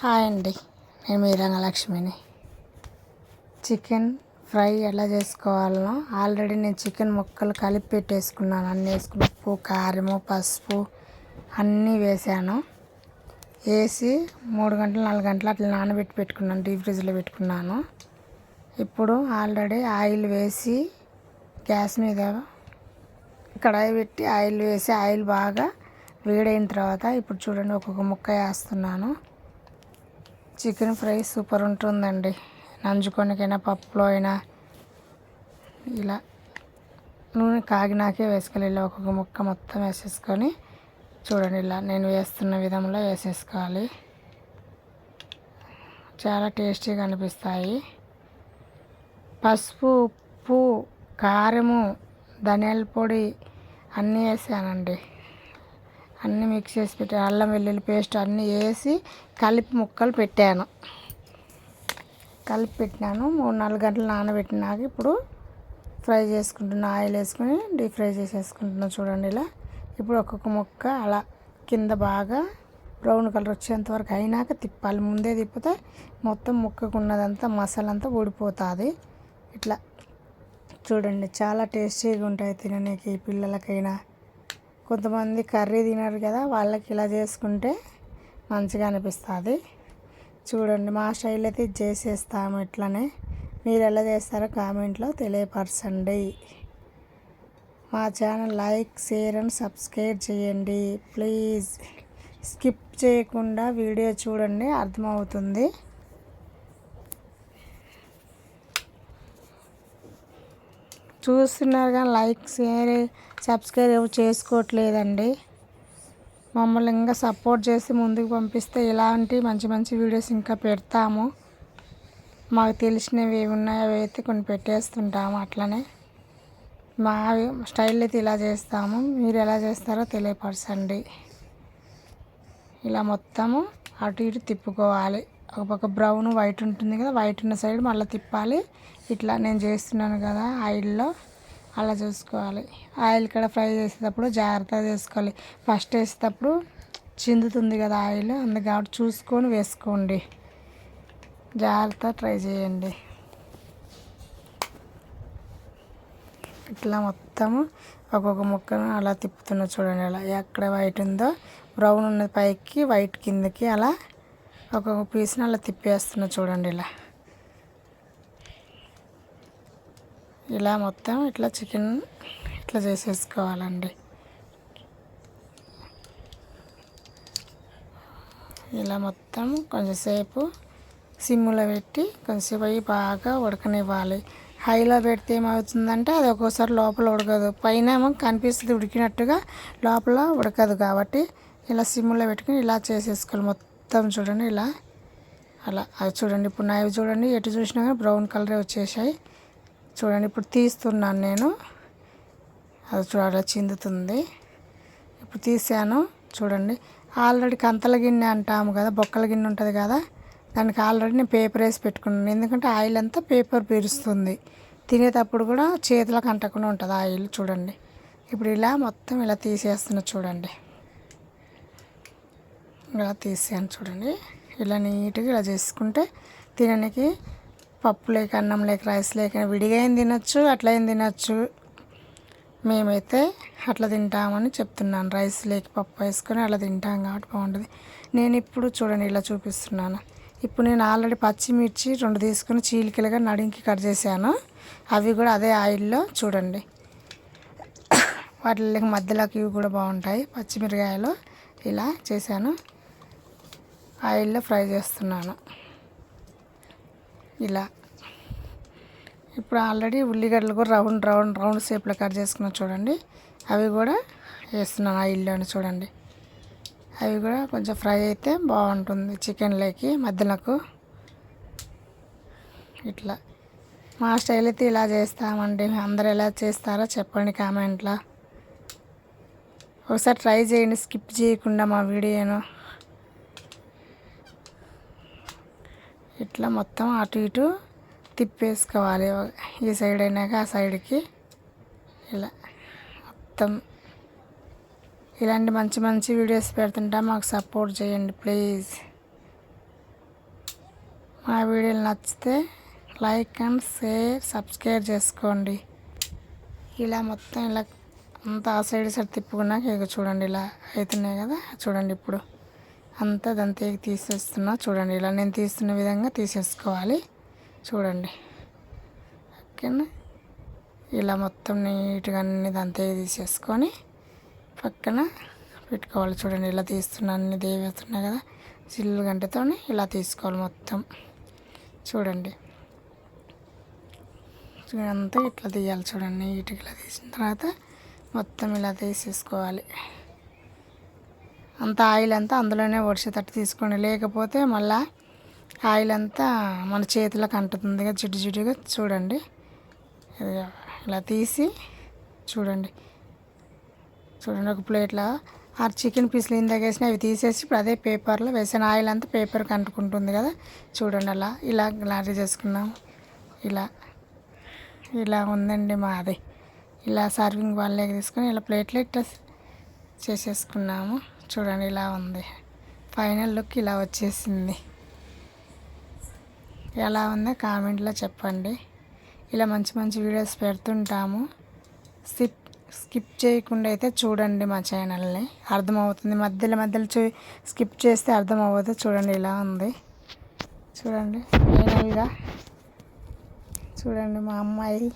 Hi అండి. నేను మీ రంగలక్ష్మిని. Chicken fry ఎలా చేసుకోవాలనో ఆల్రెడీ నేను చికెన్ ముక్కలు కలిపి పెట్టేసుకున్నాను. అన్నీ వేసుకుని ఉప్పు కారము పసుపు అన్నీ వేసాను. వేసి మూడు గంటలు నాలుగు గంటలు అట్లా నానబెట్టి పెట్టుకున్నాను. డీప్ ఫ్రిడ్జ్లో పెట్టుకున్నాను. ఇప్పుడు ఆల్రెడీ ఆయిల్ వేసి గ్యాస్ మీద కడాయి పెట్టి ఆయిల్ వేసి ఆయిల్ బాగా వేడైన తర్వాత ఇప్పుడు చూడండి ఒక్కొక్క ముక్క వేస్తున్నాను. చికెన్ ఫ్రై సూపర్ ఉంటుందండి. నంజుకొనికైనా పప్పులో అయినా ఇలా నూనె కాగినాకే వేసుకోవాలి. ఇలా ఒక్కొక్క ముక్క మొత్తం వేసేసుకొని చూడండి ఇలా నేను వేస్తున్న విధంలో వేసేసుకోవాలి. చాలా టేస్టీగా అనిపిస్తాయి. పసుపు ఉప్పు కారము ధనియాల పొడి అన్నీ వేసానండి. అన్నీ మిక్స్ చేసి పెట్టాను అల్లం వెల్లుల్లి పేస్ట్ అన్నీ వేసి కలిపి ముక్కలు పెట్టాను. కలిపి పెట్టినాను. మూడు నాలుగు గంటలు నానబెట్టినాక ఇప్పుడు ఫ్రై చేసుకుంటున్నా ఆయిల్ వేసుకొని డీప్ ఫ్రై చేసేసుకుంటున్నా చూడండి ఇలా. ఇప్పుడు ఒక్కొక్క ముక్క అలా కింద బాగా బ్రౌన్ కలర్ వచ్చేంత వరకు అయినాక తిప్పాలి. ముందే తిప్పితే మొత్తం ముక్కకున్నదంతా మసాలంతా ఊడిపోతుంది. ఇట్లా చూడండి చాలా టేస్టీగా ఉంటాయి తిననీకి పిల్లలకైనా. కొంతమంది కర్రీ తినరు కదా వాళ్ళకి ఇలా చేసుకుంటే మంచిగా అనిపిస్తుంది. చూడండి మా స్టైల్ అయితే చేసేస్తాము ఇట్లనే. మీరు ఎలా చేస్తారో కామెంట్లో తెలియపరచండి. మా channel like share and subscribe చేయండి. ప్లీజ్ స్కిప్ చేయకుండా వీడియో చూడండి అర్థమవుతుంది. చూస్తున్నారు కానీ లైక్ షేర్ సబ్స్క్రైబ్ ఎవరు చేసుకోవట్లేదండి. మమ్మల్ని ఇంకా సపోర్ట్ చేసి ముందుకు పంపిస్తే ఇలాంటి మంచి మంచి వీడియోస్ ఇంకా పెడతాము. మాకు తెలిసినవి ఏమి ఉన్నాయో అవి అయితే కొన్ని పెట్టేస్తుంటాము అట్లనే. మా స్టైల్ అయితే ఇలా చేస్తాము. మీరు ఎలా చేస్తారో తెలియపరచండి. ఇలా మొత్తము అటు ఇటు తిప్పుకోవాలి. ఒక పక్క బ్రౌన్ వైట్ ఉంటుంది కదా వైట్ ఉన్న సైడ్ మళ్ళీ తిప్పాలి. ఇట్లా నేను చేస్తున్నాను కదా ఆయిల్లో అలా చూసుకోవాలి. ఆయిల్ ఇక్కడ ఫ్రై చేసేటప్పుడు జాగ్రత్తగా చేసుకోవాలి. ఫస్ట్ వేసేటప్పుడు చిందుతుంది కదా ఆయిల్ అందుకు కాబట్టి చూసుకొని వేసుకోండి. జాగ్రత్త ట్రై చేయండి. ఇట్లా మొత్తము ఒక్కొక్క ముక్కను అలా తిప్పుతున్నా చూడండి అలా. ఎక్కడ వైట్ ఉందో బ్రౌన్ ఉన్నది పైకి వైట్ కిందకి అలా ఒక్కొక్క పీస్ని అలా తిప్పేస్తున్నా చూడండి ఇలా. ఇలా మొత్తం ఇట్లా చికెన్ ఇట్లా చేసేసుకోవాలండి. ఇలా మొత్తం కొంచెంసేపు సిమ్లో పెట్టి కొంచెంసేపు అవి బాగా ఉడకనివ్వాలి. హైలో పెడితే ఏమవుతుందంటే అది ఒక్కోసారి లోపల ఉడకదు. పైన ఏమో కనిపిస్తుంది ఉడికినట్టుగా లోపల ఉడకదు కాబట్టి ఇలా సిమ్లో పెట్టుకుని ఇలా చేసేసుకోవాలి మొత్తం. చూడండి ఇలా. అలా అది చూడండి. ఇప్పుడు నావి చూడండి ఎటు చూసినా కానీ బ్రౌన్ కలరే వచ్చేసాయి. చూడండి ఇప్పుడు తీస్తున్నాను నేను. అది చూడాలి చిందుతుంది. ఇప్పుడు తీసాను చూడండి. ఆల్రెడీ కంతల గిన్నె అంటాము కదా బొక్కల గిన్నె ఉంటుంది కదా దానికి ఆల్రెడీ నేను పేపర్ వేసి పెట్టుకున్నాను. ఎందుకంటే ఆయిల్ అంతా పేపర్ పీరుస్తుంది. తినేటప్పుడు కూడా చేతులకు అంటకుండా ఉంటుంది ఆయిల్ చూడండి. ఇప్పుడు ఇలా మొత్తం ఇలా తీసేస్తున్నా చూడండి. ఇలా తీసాను చూడండి. ఇలా నీట్గా ఇలా చేసుకుంటే తినడానికి పప్పు లేక అన్నం లేక రైస్ లేక విడిగా ఏం తినచ్చు అట్లా ఏం తినచ్చు? మేమైతే అట్లా తింటామని చెప్తున్నాను. రైస్ లేక పప్పు వేసుకొని అలా తింటాం కాబట్టి బాగుంటుంది. నేను ఇప్పుడు చూడండి ఇలా చూపిస్తున్నాను. ఇప్పుడు నేను ఆల్రెడీ పచ్చిమిర్చి రెండు తీసుకుని చీలికలుగా నడుంకి కట్ చేశాను. అవి కూడా అదే ఆయిల్లో చూడండి. వాటి మధ్యలోకి ఇవి కూడా బాగుంటాయి. పచ్చిమిరకాయలు ఇలా చేశాను. ఆయిల్లో ఫ్రై చేస్తున్నాను. ఇలా. ఇప్పుడు ఆల్రెడీ ఉల్లిగడ్డలు కూడా రౌండ్ రౌండ్ రౌండ్ షేప్లో కట్ చేసుకున్నా చూడండి. అవి కూడా వేస్తున్నాను ఆయిల్లోని చూడండి. అవి కూడా కొంచెం ఫ్రై అయితే బాగుంటుంది చికెన్లోకి మధ్యలోకి. ఇట్లా. మా స్టైల్ అయితే ఇలా చేస్తామండి. అందరు ఎలా చేస్తారో చెప్పండి కామెంట్లో. ఒకసారి ట్రై చేయండి స్కిప్ చేయకుండా మా వీడియోను. ఇట్లా మొత్తం అటు ఇటు తిప్పేసుకోవాలి. ఈ సైడ్ అయినాక ఆ సైడ్కి ఇలా మొత్తం ఇలాంటి మంచి మంచి వీడియోస్ పెడుతుంటా. మాకు సపోర్ట్ చేయండి ప్లీజ్. మా వీడియోలు నచ్చితే లైక్ అండ్ షేర్ సబ్స్క్రైబ్ చేసుకోండి. ఇలా మొత్తం ఇలా అంతా ఆ సైడ్ సైడ్ తిప్పుకున్నాక ఇక చూడండి ఇలా అవుతున్నాయి కదా. చూడండి ఇప్పుడు. అంతా దంతే తీసేస్తున్నా. చూడండి ఇలా నేను తీస్తున్న విధంగా తీసేసుకోవాలి. చూడండి. ఓకేనా? ఇలా మొత్తం నీట్గా అన్ని దంతే తీసేసుకొని పక్కన పెట్టుకోవాలి. చూడండి ఇలా తీస్తున్నా అన్ని దేవేస్తున్నాయి కదా చిల్లు గంటతో ఇలా తీసుకోవాలి మొత్తం. చూడండి అంతా ఇట్లా తీయాలి. చూడండి నీట్గా ఇలా తీసిన తర్వాత మొత్తం ఇలా తీసేసుకోవాలి. అంత ఆయిల్ అంతా అందులోనే ఒడిసేటట్టు తీసుకోండి లేకపోతే మళ్ళా ఆయిల్ అంతా మన చేతులకు అంటుతుంది జిడ్డు జిడ్డుగా చూడండి. ఇలా తీసి చూడండి. చూడండి ఒక ప్లేట్లో ఆ చికెన్ పీసులు ఇందాక వేసిన అవి తీసేసి ఇప్పుడు అదే పేపర్లో వేసిన ఆయిల్ అంతా పేపర్కి అంటుకుంటుంది కదా చూడండి అలా. ఇలా లారీ చేసుకున్నాం. ఇలా ఇలా ఉందండి మాది. ఇలా సర్వింగ్ వాళ్ళకి తీసుకొని ఇలా ప్లేట్లో ఇట్లా చేసేసుకున్నాము. చూడండి ఇలా ఉంది. ఫైనల్ లుక్ ఇలా వచ్చేసింది. ఎలా ఉందో కామెంట్లో చెప్పండి. ఇలా మంచి మంచి వీడియోస్ పెడుతుంటాము. స్కిప్ స్కిప్ చేయకుండా అయితే చూడండి మా ఛానల్ని అర్థమవుతుంది. మధ్యలో మధ్యలో చూ స్కిప్ చేస్తే అర్థం అవ్వదు చూడండి ఇలా ఉంది. చూడండి ఫైనల్గా చూడండి మా అమ్మాయి.